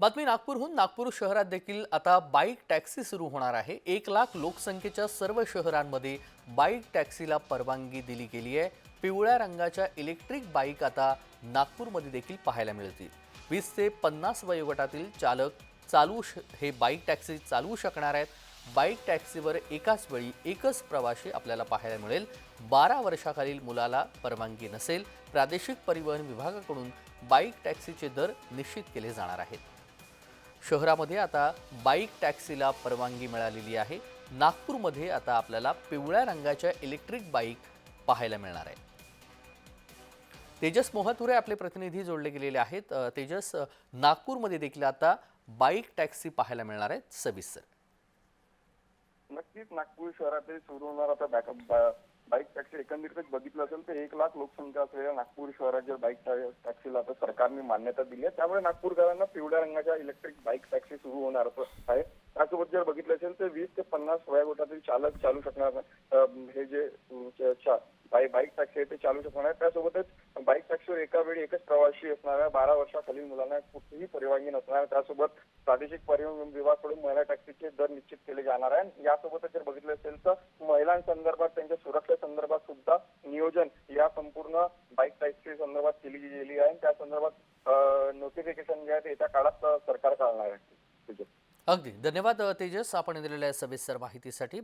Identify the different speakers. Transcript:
Speaker 1: बातमी नागपूरहून. नागपूर शहरात देखील आता बाईक टॅक्सी सुरू होणार आहे. एक लाख लोकसंख्येच्या सर्व शहरांमध्ये बाईक टॅक्सीला परवानगी दिली गेली आहे. पिवळ्या रंगाच्या इलेक्ट्रिक बाईक आता नागपूरमध्ये देखील पाहायला मिळतील. वीस ते पन्नास वयोगटातील चालक चालू श हे बाईक टॅक्सी चालवू शकणार आहेत. बाईक टॅक्सीवर एकाच वेळी एकच प्रवासी आपल्याला पाहायला मिळेल. बारा वर्षाखालील मुलाला परवानगी नसेल. प्रादेशिक परिवहन विभागाकडून बाईक टॅक्सीचे दर निश्चित केले जाणार आहेत. शहरामध्ये आता बाईक टॅक्सीला परवानगी मिळालेली आहे. नागपूरमध्ये आता आपल्याला पिवळ्या रंगाच्या इलेक्ट्रिक बाईक पाहायला मिळणार आहे तेजस मोहतुरे आपले प्रतिनिधी जोडले गेलेले आहेत. तेजस नागपूरमध्ये देखील आता बाईक टॅक्सी पाहायला मिळणार आहेत. सविस्तर.
Speaker 2: नक्कीच नागपूर शहरातील सुरू होणार आता बॅकअप बाईक टॅक्सी एकंदरीतच बघितलं असेल तर एक लाख लोकसंख्या असलेल्या नागपूर शहरात जर बाईक टॅक्सीला आता सरकारने मान्यता दिली आहे. त्यामुळे नागपूरकरांना पिवळ्या रंगाच्या इलेक्ट्रिक बाईक टॅक्सी सुरू होणार आहे. त्यासोबत जर बघितलं असेल तर वीस ते पन्नास वयोगटातील चालक चालू शकणार हे जे बाई- बाईक टॅक्सी आहे ते चालू शकणार आहे त्यासोबतच बाईक टॅक्सीवर एका वेळी एकच प्रवासी असणार बारा वर्षाखालील मुलांना कुठलीही परवानगी नसणार. त्यासोबत प्रादेशिक परिवहन विभागाकडून महिला टॅक्सीचे दर निश्चित केले जाणार आहे यासोबतच जर बघितलं असेल तर महिलांसंदर्भात त्यांच्या सुरक्षे संदर्भात सुद्धा नियोजन या संपूर्ण बाईक टॅक्सी संदर्भात केली गेली आहे. त्या संदर्भात नोटिफिकेशन जे आहे ते येत्या काळात सरकार काढणार आहे.
Speaker 1: अगदी. धन्यवाद तेजस. आपण दिलेल्या सविस्तर माहितीसाठी